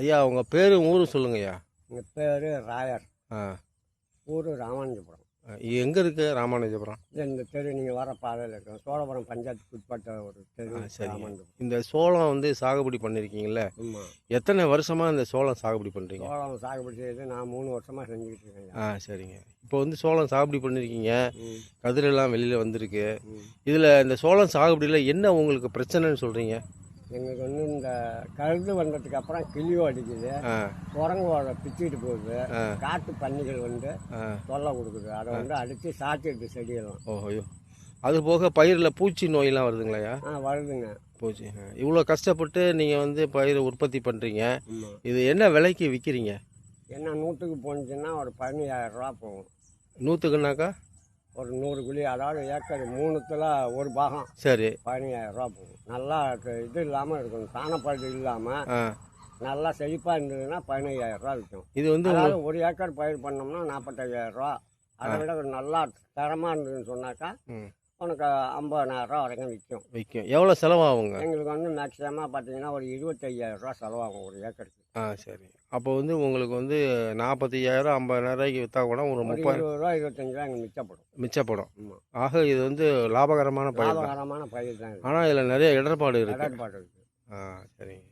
ஐயா உங்கள் பேரும் ஊரும் சொல்லுங்க ஐயா எங்கள் பேர் ராயர். ஆ. ஊர் ராமானுஜபுரம். எங்கே இருக்குது ராமானுஜபுரம்? இது இந்த தெரு நீங்கள் வர பாதையில் இருக்கோம் சோழபுரம் பஞ்சாயத்துக்கு உட்பட்ட ஒரு தெரு சரிங்க. ராமானுஜபுரம். இந்த சோளம் வந்து சாகுபடி பண்ணியிருக்கீங்கல்ல ஆமாம் எத்தனை வருஷமாக இந்த சோளம் சாகுபடி பண்ணுறீங்க சோளம் சாகுபடி செய்து நான் மூணு வருஷமாக செஞ்சுக்கிட்டு இருக்கேன் ஆ சரிங்க. இப்போ வந்து சோளம் சாகுபடி பண்ணியிருக்கீங்க ம். கதிரெல்லாம் வெளியில் வந்திருக்கு. ம். இதில் இந்த சோளம் சாகுபடியில் என்ன உங்களுக்கு பிரச்சனைன்னு சொல்கிறீங்க எங்களுக்கு வந்து இந்த கழுது வந்ததுக்கு அப்புறம் கிளியோ அடிக்குது. குரங்கோட பிச்சுக்கிட்டு போகுது. காட்டு பன்னிகள் வந்து தொல்லை கொடுக்குது. அதை வந்து அடித்து சாத்திடுது செடியெல்லாம். ஓஹோ அது போக பயிரில் பூச்சி நோயெல்லாம் வருதுங்களாயா? ஆ வருதுங்க. பூச்சி. இவ்வளோ கஷ்டப்பட்டு நீங்கள் வந்து பயிர் உற்பத்தி பண்ணுறீங்க இது என்ன விலைக்கு விற்கிறீங்க என்ன நூற்றுக்கு போணுச்சுன்னா ஒரு பதினஞ்சாயிரம் ரூபா போகும். நூற்றுக்குனாக்கா ஒரு நூறு குழி அதாவது ஏக்கர் மூணுத்துல ஒரு பாகம். சரி. பதினஞ்சாயிரம் ரூபா போகும். நல்லா இது இல்லாமல் இருக்கணும். சாணப்பழுது இல்லாமல் நல்லா செழிப்பாக இருந்ததுன்னா பதினஞ்சாயிரம் ரூபா விற்கும் இது வந்து அதாவது ஒரு ஏக்கர் பயிர் பண்ணோம்னா நாற்பத்தையாயிரம் ரூபா. அதை விட ஒரு நல்லா தரமாக இருந்ததுன்னு சொன்னாக்கா உனக்கு ஐம்பதனாயிரம் ரூபா வரைக்கும் விற்கும் விற்கும் எவ்வளோ செலவாகுங்க? எங்களுக்கு வந்து மேக்ஸிமமாக பார்த்தீங்கன்னா ஒரு இருபத்தையாயிரம் ரூபா செலவாகும் ஒரு ஏக்கருக்கு. ஆ சரி. அப்போ வந்து உங்களுக்கு வந்து நாற்பத்தையாயிரம் ஐம்பதாயிரம் ரூபாய்க்கு விற்றா கூட ஒரு முப்பது ரூபா இருபத்தஞ்சு ரூபா எங்களுக்கு மிச்சப்படும். மிச்சப்படும். ஆக இது வந்து லாபகரமான பயிர் லாபகரமான பயிர் தான் ஆனால் இதில் நிறைய இடர்பாடு இருக்குது கடற்பாடு இருக்குது ஆ சரிங்க.